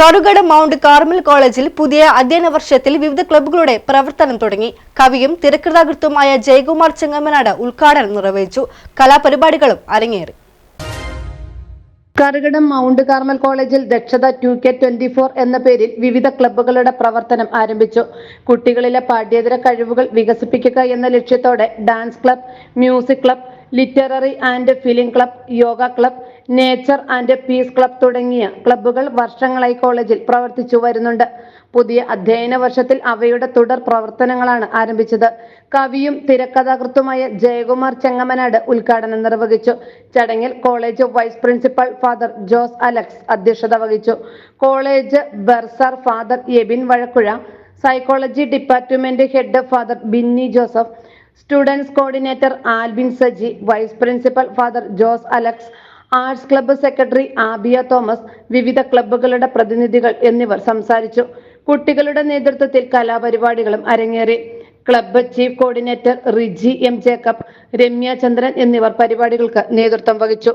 കറുകട mount Carmel കോളേജിൽ പുതിയ അധ്യയന വർഷത്തിൽ വിവിധ ക്ലബ്ബുകളുടെ പ്രവർത്തനം തുടങ്ങി. കവിയും തിരക്കഥാകൃത്തുമായ ജയകുമാർ ചെങ്ങമ്മനാട് ഉദ്ഘാടനം നിർവഹിച്ചു. കലാപരിപാടികളും അരങ്ങേറി. കറുകടം മൗണ്ട് കാർമൽ കോളേജിൽ ദക്ഷത ടു കെ ട്വന്റി ഫോർ എന്ന പേരിൽ വിവിധ ക്ലബ്ബുകളുടെ പ്രവർത്തനം ആരംഭിച്ചു. കുട്ടികളിലെ പാഠ്യേതര കഴിവുകൾ വികസിപ്പിക്കുക എന്ന ലക്ഷ്യത്തോടെ dance club music club literary and film club yoga club nature and peace club തുടങ്ങിയ ക്ലബ്ബുകൾ വർഷങ്ങളായി കോളേജിൽ പ്രവർത്തിച്ചു വരുന്നുണ്ട്. പുതിയ അധ്യയന വർഷത്തിൽ അവയുടെ തുടർ പ്രവർത്തനങ്ങളാണ് ആരംഭിച്ചത്. കവിയും തിരക്കഥാകൃത്തുമായ ജയകുമാർ ചെങ്ങമനാട് ഉദ്ഘാടനം നിർവഹിച്ചു. ചടങ്ങിൽ college vice principal father Jose Alex അധ്യക്ഷത വഹിച്ചു. College bursar father Ebin വഴക്കുഴ psychology department head father Binny Joseph students coordinator Albin Saji vice principal father Jose Alex arts club secretary Abiya Thomas വിവിധ ക്ലബ്ബുകളുടെ പ്രതിനിധികൾ എന്നിവർ സംസാരിച്ചു. കുട്ടികളുടെ നേതൃത്വത്തിൽ കലാപരിപാടികളും അരങ്ങേറി. Club chief coordinator Riji M Jacob Ramya Chandran എന്നിവർ പരിപാടികൾക്ക് നേതൃത്വം വഹിച്ചു.